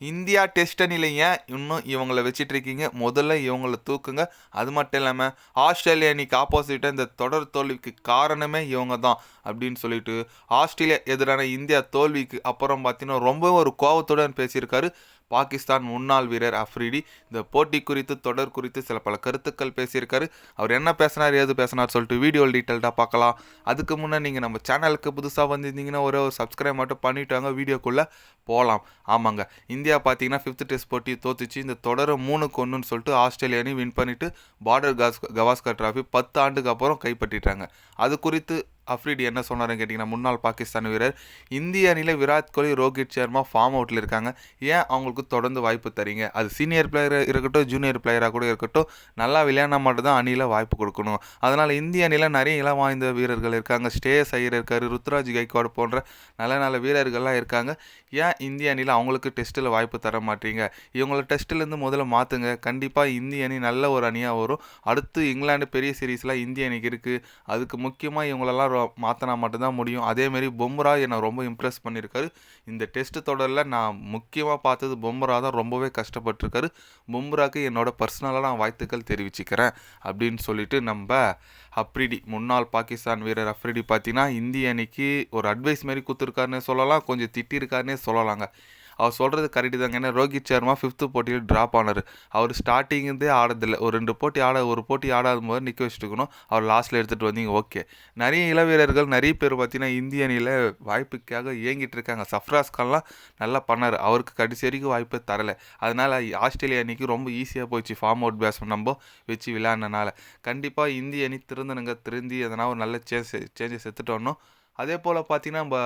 India test அணியில் இன்னும் இவங்கள வச்சுட்டு இருக்கீங்க முதல்ல இவங்கள தூக்குங்க. அது மட்டும் இல்லாமல் ஆஸ்திரேலிய அணிக்கு ஆப்போசிட்டாக இந்த தொடர் தோல்விக்கு காரணமே இவங்க தான் அப்படின்னு சொல்லிட்டு ஆஸ்திரேலியா எதிரான இந்தியா தோல்விக்கு அப்புறம் பார்த்தீங்கன்னா ரொம்ப ஒரு கோவத்துடன் பேசியிருக்காரு பாகிஸ்தான் முன்னாள் வீரர் அஃப்ரிடி. இந்த போட்டி குறித்து தொடர் குறித்து சில பல கருத்துக்கள் பேசியிருக்காரு. அவர் என்ன பேசினார் ஏது பேசினார் சொல்லிட்டு வீடியோ டீட்டெயில்டாக பார்க்கலாம் அதுக்கு முன்னே நீங்கள் நம்ம சேனலுக்கு புதுசாக வந்திருந்தீங்கன்னா ஒரே ஒரு சப்ஸ்கிரைப் மட்டும் பண்ணிட்டாங்க வீடியோக்குள்ளே போகலாம் ஆமாங்க இந்த இந்தியா பார்த்தீங்கன்னா ஃபிஃப்த் டெஸ்ட் போட்டி தோத்துச்சு. இந்த தொடரை மூணுக்கு ஒன்றுன்னு சொல்லிட்டு ஆஸ்திரேலியா அணி வின் பண்ணிவிட்டு பார்டர் காஸ் கவாஸ்கர் டிராஃபி பத்து ஆண்டுக்கு அப்புறம் கைப்பற்றிட்டாங்க. அது குறித்து அஃப்ரிடி என்ன சொன்னாருன்னு கேட்டிங்கன்னா முன்னாள் பாகிஸ்தான் வீரர். இந்திய அணியில் விராட் கோலி ரோஹித் சர்மா ஃபார்ம் அவுட்டில் இருக்காங்க. ஏன் அவங்களுக்கு தொடர்ந்து வாய்ப்பு தரீங்க? அது சீனியர் பிளேயர் இருக்கட்டும் ஜூனியர் பிளேயராக கூட இருக்கட்டும் நல்லா விளையாடினா மட்டும் தான் அணியில் வாய்ப்பு கொடுக்கணும். அதனால் இந்திய அணியில் நிறைய இளம் வாய்ந்த வீரர்கள் இருக்காங்க. ஸ்டேஸ் ஐயர் இருக்கார் ருத்ராஜ் கைக்வாட் போன்ற நல்ல நல்ல வீரர்கள்லாம் இருக்காங்க. ஏன் இந்திய அணியில் அவங்களுக்கு டெஸ்ட்டில் வாய்ப்பு தர மாட்டீங்க? இவங்கள டெஸ்ட்டிலேருந்து முதல்ல மாற்றுங்க கண்டிப்பாக இந்திய அணி நல்ல ஒரு அணியாக வரும். அடுத்து இங்கிலாந்து பெரிய சீரீஸ்லாம் இந்திய அணிக்கு இருக்குது அதுக்கு முக்கியமாக இவங்களெல்லாம் ரொ- மாற்றினா மட்டும்தான் முடியும். அதேமாரி பொம்ரா என்னை ரொம்ப இம்ப்ரெஸ் பண்ணியிருக்காரு இந்த டெஸ்ட் தொடரில் நான் முக்கியமாக பார்த்தது பொம்ரா தான் ரொம்பவே கஷ்டப்பட்டிருக்காரு. பொம்ராக்கு என்னோட பர்சனலாக நான் வாழ்த்துக்கள் தெரிவிச்சுக்கிறேன் அப்படின்னு சொல்லிட்டு நம்ம அப்ரிடி முன்னாள் பாகிஸ்தான் வீரர் அப்ரிடி பார்த்தீங்கன்னா இந்திய அணிக்கு ஒரு அட்வைஸ் மாரி கொடுத்துருக்காருன்னு சொல்லலாம். கொஞ்சம் திட்டிருக்காருன்னே சொல்லலாங்க. அவர் சொல்கிறது கரெக்டு தாங்க. ஏன்னா ரோஹித் சர்மா ஃபிஃப்த்து போட்டியில் ட்ராப் ஆனார். அவர் ஸ்டார்டிங்லேருந்தே ஆடதில்லை ஒரு ரெண்டு போட்டி ஆட ஒரு போட்டி ஆடாத போது நிற்க வச்சுட்டுக்கணும் அவர் லாஸ்ட்டில் எடுத்துகிட்டு வந்தீங்க ஓகே நிறைய இளவீரர்கள் நிறைய பேர் பார்த்தீங்கன்னா இந்திய அணியில் வாய்ப்புக்காக இயங்கிட்டு இருக்காங்க. சஃப்ராஸ் கான்லாம் நல்லா பண்ணார். அவருக்கு கடைசி வரைக்கும் வாய்ப்பு தரலை. அதனால் ஆஸ்திரேலியா அணிக்கு ரொம்ப ஈஸியாக போயிடுச்சு ஃபார்ம் அவுட் பேட்ஸ்மேன் நம்ம வச்சு விளையாடினால கண்டிப்பாக இந்திய அணி திருந்தனுங்க திருந்தி எதனா ஒரு நல்ல சேஞ்ச் சேஞ்சஸ் எடுத்துகிட்டு வரணும். அதே போல் பார்த்தீங்கன்னா நம்ம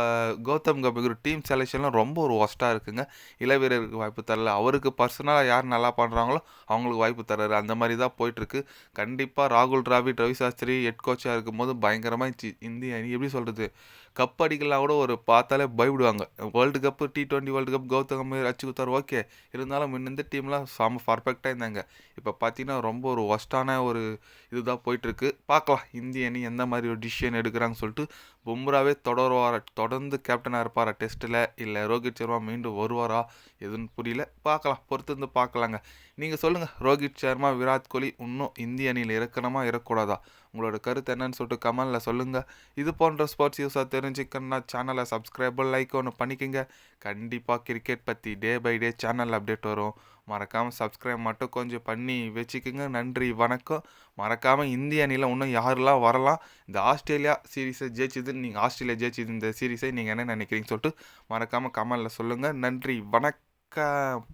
கௌதம் கம்பீர் டீம் செலெக்ஷன்லாம் ரொம்ப ஒரு ஒஸ்ட்டாக இருக்குங்க. இளவீரருக்கு வாய்ப்பு தரல. அவருக்கு பர்சனலாக யார் நல்லா பண்ணுறாங்களோ அவங்களுக்கு வாய்ப்பு தர்றாரு. அந்த மாதிரி தான் போயிட்டுருக்கு. கண்டிப்பாக ராகுல் டிராவிட் ரவி சாஸ்திரி ஹெட் கோச்சாக இருக்கும்போது பயங்கரமாக இந்திய அணி எப்படி சொல்கிறது கப் அடிக்கலாம் கூட ஒரு பார்த்தாலே பயப்படுவாங்க. World cup T twenty world cup Gautam Gambhir அச்சு குத்தார் ஓகே இருந்தாலும் முன்னந்த டீம்லாம் செம்ம பர்ஃபெக்டாக இருந்தாங்க. இப்போ பார்த்தீங்கன்னா ரொம்ப ஒரு ஒஸ்ட்டான ஒரு இதுதான் போயிட்டுருக்கு. பார்க்கலாம். இந்திய அணி எந்த மாதிரி ஒரு டிசிஷன் எடுக்கிறாங்கன்னு சொல்லிட்டு பும்ரா பும்ராவே தொடருவாரா? தொடர்ந்து கேப்டனாக இருப்பாரா டெஸ்ட்டில் இல்லை ரோஹித் சர்மா மீண்டும் வருவாரா? எதுன்னு புரியல. பார்க்கலாம். பொறுத்திருந்து பார்க்கலாங்க. நீங்கள் சொல்லுங்கள் ரோஹித் சர்மா விராட் கோலி இன்னும் இந்திய அணியில் இருக்கணுமா இருக்கக்கூடாதா உங்களோட கருத்து என்னன்னு சொல்லிட்டு கமெண்டில் சொல்லுங்கள் இது போன்ற ஸ்போர்ட்ஸ் யூஸாக தெரிஞ்சுக்கணும்னா சேனலை சப்ஸ்கிரைபர் லைக் ஒன்று பண்ணிக்கோங்க. கண்டிப்பாக கிரிக்கெட் பற்றி day by day channel update வரும். மறக்காமல் சப்ஸ்கிரைப் மட்டும் கொஞ்சம் பண்ணி வச்சுக்கோங்க. நன்றி வணக்கம். மறக்காமல் இந்திய அணியில் இன்னும் யாரெல்லாம் வரலாம்? இந்த ஆஸ்திரேலியா சீரீஸை ஜெயிச்சதுன்னு நீங்கள் ஆஸ்திரேலியா ஜெயிச்சது இந்த சீரீஸை நீங்கள் என்ன நினைக்கிறீங்கன்னு சொல்லிட்டு மறக்காமல் கமெண்டில் சொல்லுங்கள் நன்றி வணக்கம்.